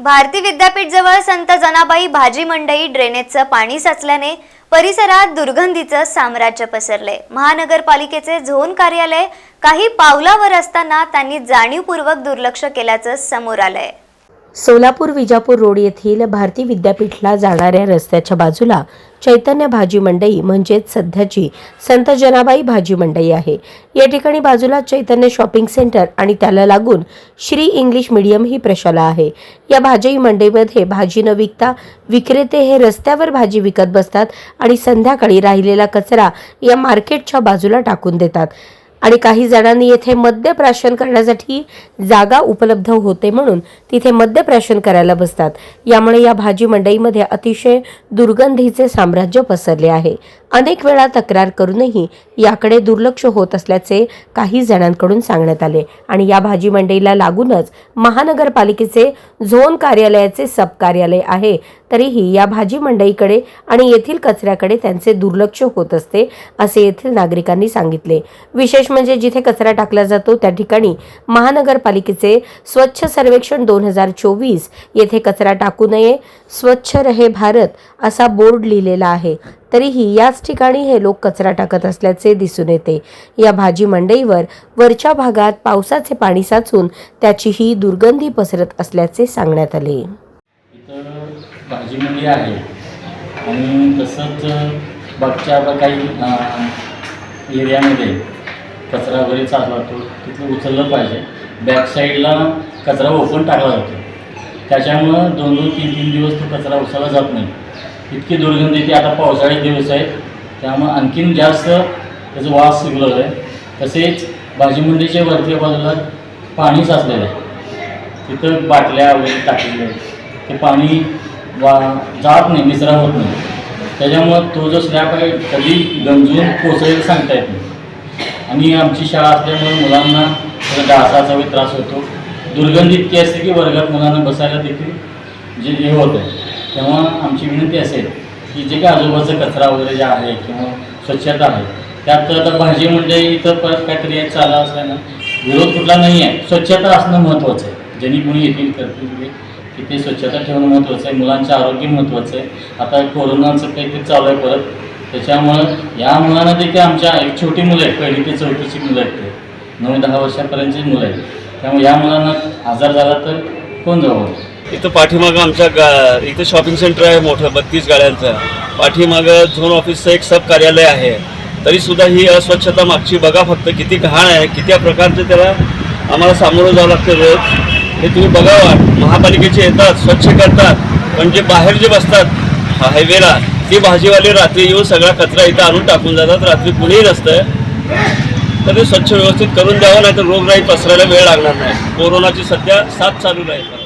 भारती विद्यापीठ जवळ संत जनाबाई भाजी मंडई ड्रेनेजचं पाणी साचल्याने परिसरात दुर्गंधीचं साम्राज्य पसरले. महानगरपालिकेचे झोन कार्यालय काही पावलावर असताना त्यांनी जाणीवपूर्वक दुर्लक्ष केल्याचं समोर आलंय. सोलापूर विजापूर रोड येथील भारती विद्यापीठला जाणाऱ्या रस्त्याच्या बाजूला चैतन्य भाजी मंडई म्हणजेच सध्याची संत जनाबाई भाजी मंडई आहे. या ठिकाणी बाजूला चैतन्य शॉपिंग सेंटर आणि त्याला लागून श्री इंग्लिश मीडियम ही प्रशाला आहे. या भाजी मंडईमध्ये भाजी न विकता विक्रेते हे रस्त्यावर भाजी विकत बसतात आणि संध्याकाळी राहिलेला कचरा या मार्केटच्या बाजूला टाकून देतात. आणि काही जणांनी येथे मद्यप्राशन करण्यासाठी जागा उपलब्ध होते म्हणून तिथे मद्यप्राशन करायला बसतात. यामुळे या भाजी मंडईमध्ये अतिशय दुर्गंधीचे साम्राज्य पसरले आहे. अनेक वेळा तक्रार करूनही याकडे दुर्लक्ष होत असल्याचे काही जणांकडून सांगण्यात आले. आणि या भाजी मंडईला लागूनच महानगरपालिकेचे झोन कार्यालयाचे सब कार्यालय आहे. तरीही या भाजी मंडईकडे आणि येथील कचऱ्याकडे त्यांचे दुर्लक्ष होत असते असे येथील नागरिकांनी सांगितले. विशेष म्हणजे जिथे कचरा टाकला जातो त्या ठिकाणी महानगरपालिकेचे स्वच्छ सर्वेक्षण दोन हजार चोवीस येथे कचरा टाकू नये स्वच्छ रहे भारत असा बोर्ड लिहिलेला आहे. तरीही याच ठिकाणी हे लोक कचरा टाकत असल्याचे दिसून येते. या भाजी मंडईवर वरच्या भागात पावसाचे पाणी साचून त्याची ही दुर्गंधी पसरत असल्याचे सांगण्यात आले. भाजी मंडई आहे. आणि तसंच बागच्या काही एरियामध्ये कचरा वगैरे चालला जातो तिथलं उचललं पाहिजे. बॅक साईडला कचरा ओपन टाकला जातो. त्याच्यामुळं दोन दोन तीन तीन दिवस तो कचरा उचलला जात नाही. इतकी दुर्गंधी ती आता पावसाळी दिवस आहेत त्यामुळं आणखीन जास्त त्याचा वास सुगलेला आहे. तसेच भाजीमुंडीच्या वरती वरच्या बाजूला पाणी साचलेलं आहे. तिथं बाटल्या वगैरे टाकलेल्या आहेत. ते पाणी वा जात नाही निचरा होत नाही. त्याच्यामुळं तो जो स्लॅब आहे कधी गंजून कोसळेल सांगता येत नाही. आणि आमची शाळा असल्यामुळे मुलांना डासाचा त्रास होतो. दुर्गंधी इतकी असते की वर्गात मुलांना बसायला देखील जे हे होतं तेव्हा आमची विनंती असेल की जे काही आजूबाजूचा कचरा वगैरे जे आहे किंवा स्वच्छता आहे त्यात आता भाजी म्हणजे इथं परत काहीतरी एक चाला असल्यानं विरोध कुठला नाही आहे स्वच्छता असणं महत्त्वाचं आहे. ज्यांनी कोणी येतील करतील म्हणजे की तिथे स्वच्छता ठेवणं महत्त्वाचं आहे मुलांचं आरोग्य महत्त्वाचं आहे. आता कोरोनाचं काहीतरी चालू आहे परत. त्याच्यामुळं या मुलांना देखील आमच्या एक छोटी मुलं आहेत पहिली ते चौथीची मुलं आहेत ते. नऊ दहा वर्षापर्यंतची मुलं आहेत. त्यामुळे या मुलांना आजार झाला तर कोण जबाबदार इथं पाठीमागं आमच्या गा इथं शॉपिंग सेंटर आहे मोठं बत्तीस गाड्यांचं. पाठीमागं झोन ऑफिसचं एक सब कार्यालय आहे. तरी सुद्धा ही अस्वच्छता मागची बघा फक्त किती घाण आहे किती प्रकारचं त्याला आम्हाला सामोरं जावं लागतं रोज. हे तुम्ही बघावा. महापालिकेचे येतात स्वच्छ करतात. पण जे बाहेर जे बसतात हायवेला ते भाजीवाले रात्री येऊन सगळा कचरा इथं आणून टाकून जातात. रात्री कुणीही नसतं. तरी स्वच्छ व्यवस्थित करून द्यावं नाही तर रोगराई पसरायला वेळ लागणार नाही. कोरोनाची सध्या साथ चालू राहील.